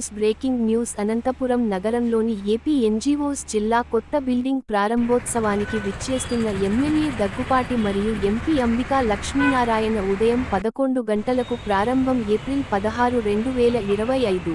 Breaking news breaking news Anantapuram నగరంలోని AP NGOs జిల్లా కొత్త బిల్డింగ్ ప్రారంభోత్సవానికి విచ్చేస్తున్న ఎమ్మెల్యే దగ్గుపాటి మరియు ఎంపీ అంబికా లక్ష్మీనారాయణ ఉదయం పదకొండు గంటలకు ప్రారంభం ఏప్రిల్ పదహారు రెండు వేల ఇరవై ఐదు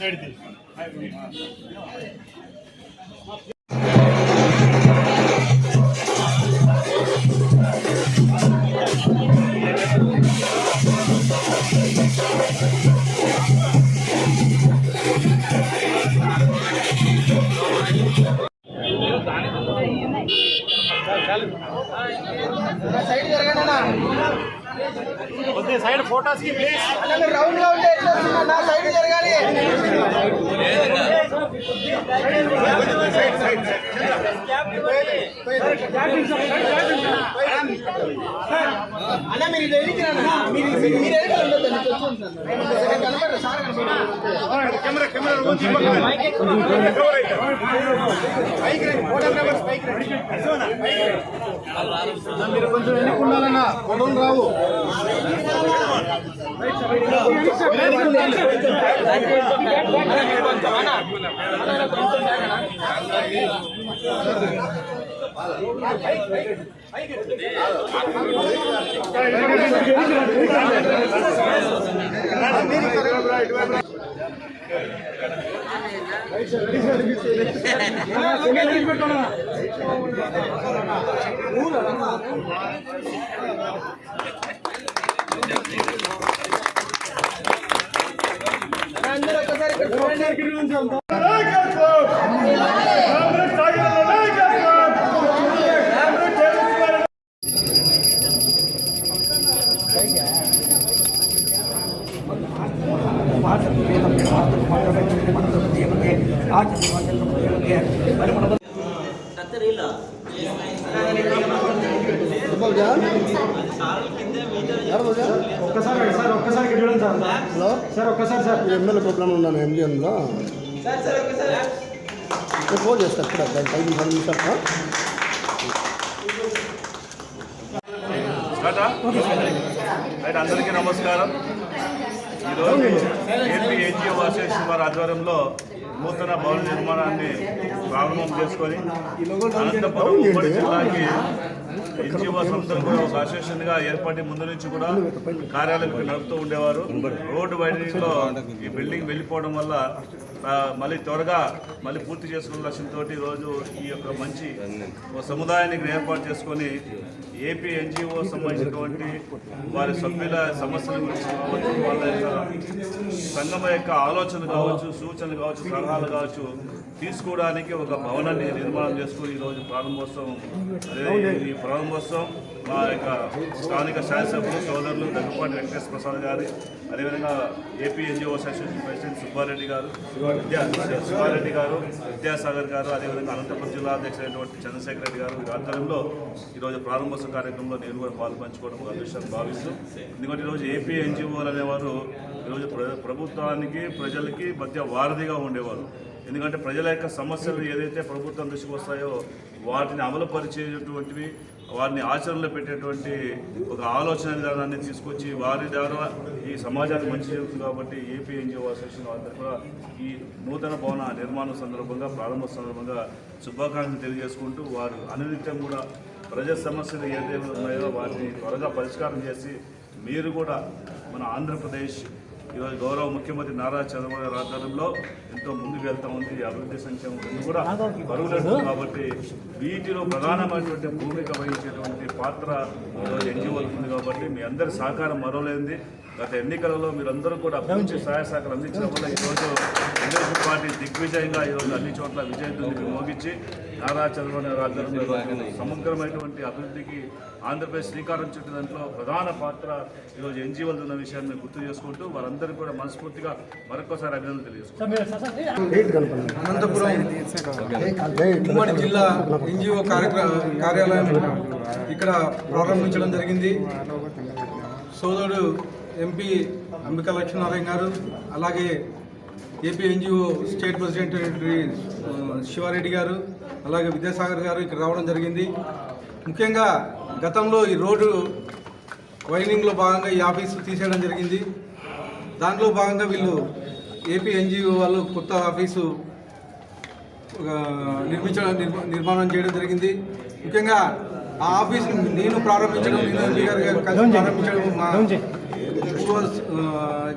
ఏ బాబు కొద్దిగా సైడ్ ఫోటోస్కి ప్లీజ్ రౌండ్గా ఉంటే ఎట్లా అన్న? సైడ్ జరగాలి. అన్న మీరు ఇది ఎదిగి రండి అన్న. మీరు మీరు- మీరు ఎదిగి రండి. కొంచెం వచ్చేయండి సార్. కనపడరు, సార్ కనపడరు. కెమెరా కెమెరా వచ్చి పక్కన పైకి రండి ఫోటోగ్రాఫర్స్ పైకి రండి మీరు కొంచెం ఎన్నుకున్నారన్న ఫోటోలు రావు అందరూ ఒకసారి ఒక్కసారి సార్ ఒక్కసారి చూడండి సార్ హలో సార్ ఒక్కసారి సార్ ఎమ్మెల్యే ప్రోగ్రామ్ ఉన్నాను ఎంజిఎంలో ఫోన్ చేస్తాను ఇక్కడ ఐదు పది నిమిషాలు అందరికీ నమస్కారం ఈరోజు ఏపీ ఏజీఓ అసోసియేషన్ వారి ఆధ్వర్యంలో నూతన భవన నిర్మాణాన్ని ప్రారంభం చేసుకొని అనంతపురం ఉమ్మడి జిల్లాకి ఎన్జిఓ సంస్థలు కూడా ఒక అసోసియేషన్గా ఏర్పడి ముందు నుంచి కూడా కార్యాలయం నడుపుతూ ఉండేవారు. రోడ్డు వైడనింగ్లో ఈ బిల్డింగ్ వెళ్ళిపోవడం వల్ల మళ్ళీ త్వరగా మళ్ళీ పూర్తి చేసుకున్న లక్ష్యంతో రోజు ఈ యొక్క మంచి సముదాయానికి సముదాయాన్ని ఇక్కడ ఏర్పాటు చేసుకొని ఏపీ ఎన్జిఓ సంబంధించినటువంటి వారి సభ్యుల సమస్యల గురించి కావచ్చు వాళ్ళ యొక్క సంఘం యొక్క ఆలోచనలు కావచ్చు సూచనలు కావచ్చు సలహాలు కావచ్చు తీసుకోవడానికి ఒక భవనాన్ని నిర్మాణం చేసుకుని ఈరోజు ప్రారంభోత్సవం ఈ ప్రారంభోత్సవం మా యొక్క స్థానిక శాసనసభ్యులు సోదరులు దగ్గుపాటి వెంకటేశ్వర ప్రసాద్ గారు అదేవిధంగా AP NGO association president Subba Reddy garu Vidya Subba Reddy గారు విద్యాసాగర్ గారు అదేవిధంగా అనంతపురం జిల్లా అధ్యక్షుడైనటువంటి చంద్రశేఖర్ రెడ్డి గారు ఈ ఆధ్వర్యంలో ఈరోజు ప్రారంభోత్సవ కార్యక్రమంలో నేను కూడా పాలు పంచుకోవడం ఒక అదృష్టాన్ని భావిస్తూ ఎందుకంటే ఈరోజు ఏపీ ఎన్జిఓలు అనేవారు ఈరోజు ప్ర ప్రభుత్వానికి ప్రజలకి మధ్య వారధిగా ఉండేవారు. ఎందుకంటే ప్రజల యొక్క సమస్యలు ఏదైతే ప్రభుత్వం దృష్టికి వస్తాయో వాటిని అమలుపరిచేటువంటివి వారిని ఆచరణలో పెట్టేటువంటి ఒక ఆలోచన విధానాన్ని తీసుకొచ్చి వారి ద్వారా ఈ సమాజానికి మంచి జరుగుతుంది కాబట్టి ఏపీ ఎన్జిఓ అసోసియేషన్ వారి కూడా ఈ నూతన భవన నిర్మాణం సందర్భంగా ప్రారంభ సందర్భంగా శుభాకాంక్షలు తెలియజేసుకుంటూ వారు అనునిత్యం కూడా ప్రజా సమస్యలు ఏదైతే ఉన్నాయో వాటిని త్వరగా పరిష్కారం చేసి మీరు కూడా మన ఆంధ్రప్రదేశ్ ఈరోజు గౌరవ ముఖ్యమంత్రి నారా చంద్రబాబు నాయుడు ఆధ్వర్యంలో ఎంతో ముందుకు వెళ్తా ఉంది. అభివృద్ధి సంక్షేమం రెండు కూడా పరుగులేదు కాబట్టి వీటిలో ప్రధానమైనటువంటి భూమిక వహించేటువంటి పాత్ర ఈరోజు ఎన్జిఓలకు ఉంది కాబట్టి మీ అందరి సహకారం మరోలేంది గత ఎన్నికలలో మీరందరూ కూడా అభివృద్ధి సహాయ సహకారం అందించడం వల్ల ఈరోజు తెలుగుదేశం పార్టీ దిగ్విజయంగా ఈరోజు అన్ని చోట్ల విజయదుందుకు మోగించి నారా చంద్రబాబు ఈరోజు సమగ్రమైనటువంటి అభివృద్ధికి ఆంధ్రప్రదేశ్ శ్రీకారం చుట్టిన దాంట్లో ప్రధాన పాత్ర ఈరోజు ఎన్జిఓలు ఉన్న విషయాన్ని మేము గుర్తు చేసుకుంటూ వారందరికీ కూడా మనస్ఫూర్తిగా మరొకసారి అభినందనలు తెలియజేసుకుంటాం అనంతపురం ఉమ్మడి జిల్లా ఎన్జిఓ కార్యక్రమ కార్యాలయం ఇక్కడ ప్రారంభించడం జరిగింది. సోదరుడు ఎంపీ అంబికా లక్ష్మీనారాయణ గారు అలాగే AP NGO state president Siva Reddy garu అలాగే విద్యాసాగర్ గారు ఇక్కడ రావడం జరిగింది. ముఖ్యంగా గతంలో ఈ రోడ్డు వైనింగ్లో భాగంగా ఈ ఆఫీసు తీసేయడం జరిగింది. దాంట్లో భాగంగా వీళ్ళు ఏపీ ఎన్జిఓ వాళ్ళు కొత్త ఆఫీసు నిర్మించడం నిర్మ- నిర్మాణం చేయడం జరిగింది. ముఖ్యంగా ఆ ఆఫీస్ నేను ప్రారంభించడం నేను ఎంపీ గారు ప్రారంభించడం మా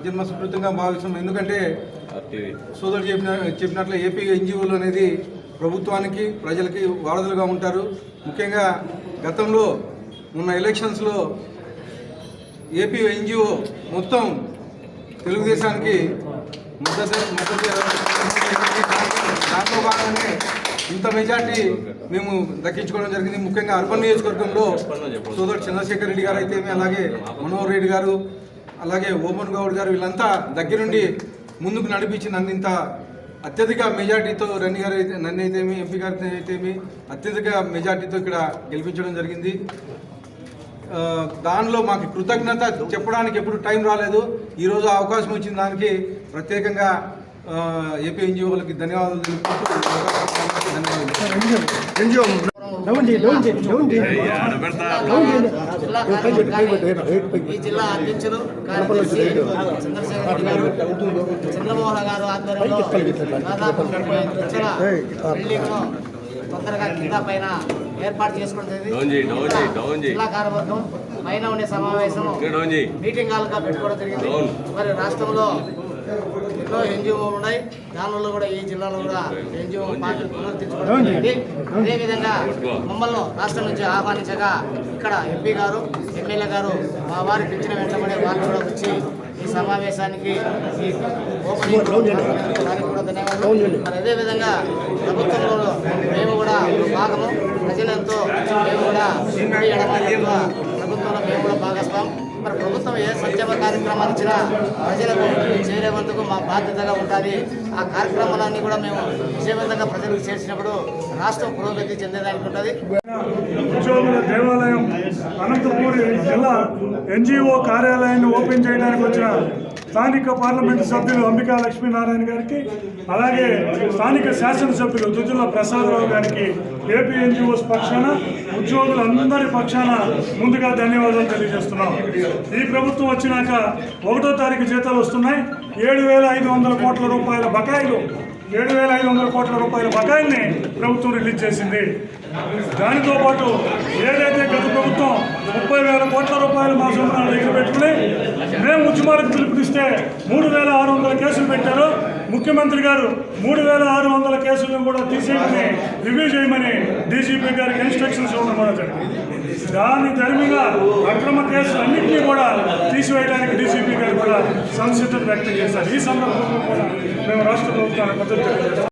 జన్మ సుకృతంగా భావిస్తాం ఎందుకంటే సోదరుడు చెప్పిన చెప్పినట్లు ఏపీ ఎన్జిఓలు అనేది ప్రభుత్వానికి ప్రజలకి వారధులుగా ఉంటారు. ముఖ్యంగా గతంలో ఉన్న ఎలక్షన్స్లో ఏపీ ఎన్జిఓ మొత్తం తెలుగుదేశానికి మద్దతు మద్దతు దాంట్లో భాగంగానే ఇంత మెజార్టీ మేము దక్కించుకోవడం జరిగింది. ముఖ్యంగా అర్బన్ నియోజకవర్గంలో సోదరు చంద్రశేఖర్ రెడ్డి గారు అయితే అలాగే మనోహర్ రెడ్డి గారు అలాగే ఓమన్ గౌడ్ గారు వీళ్ళంతా దగ్గరుండి ముందుకు నడిపించి నన్ను ఇంత అత్యధిక మెజార్టీతో రన్ని గారు అయితే నన్ను అయితేమి ఎంపీ గారితో అయితేమి అత్యధిక మెజార్టీతో ఇక్కడ గెలిపించడం జరిగింది. దానిలో మాకు కృతజ్ఞత చెప్పడానికి ఎప్పుడు టైం రాలేదు. ఈరోజు అవకాశం వచ్చిన దానికి ప్రత్యేకంగా ఆ, ఏపీ ఎన్జిఓలకి ధన్యవాదాలు తెలుపుకుంటూ ధన్యవాదాలు. ఈ జిల్లా అధ్యక్షులు చంద్రశేఖర్ గారు చంద్రమోహన్ గారు ఆధ్వర్యంలో దాదాపు ముప్పై ఐదు లక్షల బిల్డింగ్ను తొందరగా కింద పైన ఏర్పాటు చేసుకోవడం జరిగింది జిల్లా కార్యవర్గం పైన ఉండే సమావేశం మీటింగ్ హాల్గా పెట్టుకోవడం జరిగింది మరి రాష్ట్రంలో ఎన్నో ఎన్జిఓలు ఉన్నాయి. దానివల్ల కూడా ఈ జిల్లాలో కూడా ఎన్జిఓ పార్టీ పునరుద్ధరించుకోవడం అదేవిధంగా మమ్మల్ని రాష్ట్రం నుంచి ఆహ్వానించగా ఇక్కడ ఎంపీ గారు ఎమ్మెల్యే గారు మా వారి పిలిచిన వెంటనే వాళ్ళు కూడా వచ్చి ఈ సమావేశానికి ఈ ఓపెనింగ్ దానికి కూడా ధన్యవాదాలు. మరి అదేవిధంగా ప్రభుత్వంలో మేము కూడా భాగము. ప్రజలతో మేము కూడా ప్రభుత్వంలో మేము కూడా భాగస్వాం. మరి ప్రభుత్వం ఏ సంక్షేమ కార్యక్రమాలు ఇచ్చినా ప్రజలకు చేరేవందుకు మా బాధ్యతగా ఉంటుంది ఆ కార్యక్రమాలన్నీ కూడా మేము విజయవంతంగా ప్రజలకు చేసినప్పుడు రాష్ట్రం పురోగతి చెందేదానికి ఉంటుంది. దేవాలయం అనంతపూర్ జిల్లా ఎన్జిఓ కార్యాలయాన్ని ఓపెన్ చేయడానికి వచ్చిన స్థానిక పార్లమెంటు సభ్యులు అంబికా లక్ష్మీనారాయణ గారికి అలాగే స్థానిక శాసనసభ్యులు దుద్దుల ప్రసాదరావు గారికి ఏపీ ఎన్జిఓస్ పక్షాన ఉద్యోగులందరి పక్షాన ముందుగా ధన్యవాదాలు తెలియజేస్తున్నాం. ఈ ప్రభుత్వం వచ్చినాక ఒకటో తారీఖు జీతాలు వస్తున్నాయి. ఏడు వేల ఐదు వందల కోట్ల రూపాయల బకాయిలు ఏడు వేల ఐదు వందల కోట్ల రూపాయల బకాయిల్ని ప్రభుత్వం రిలీజ్ చేసింది. దానితో పాటు ఏదైతే గత ప్రభుత్వం ముప్పై వేల కోట్ల రూపాయలు మా సొంత దగ్గర పెట్టుకుని మేము ఉద్యమాలకు పిలుపునిస్తే మూడు వేల ఆరు వందల కేసులు పెట్టారు. ముఖ్యమంత్రి గారు మూడు వేల ఆరు వందల కేసులను కూడా తీసేయమని రివ్యూ చేయమని డీజీపీ గారికి ఇన్స్ట్రక్షన్స్ ఇవ్వడం కూడా జరిగింది. దాని ధర్మిగా అక్రమ కేసులు అన్నింటినీ కూడా తీసివేయడానికి డీజీపీ గారు కూడా సంసిద్ధత వ్యక్తం చేశారు. ఈ సందర్భంలో కూడా మేము రాష్ట్ర ప్రభుత్వానికి మద్దతు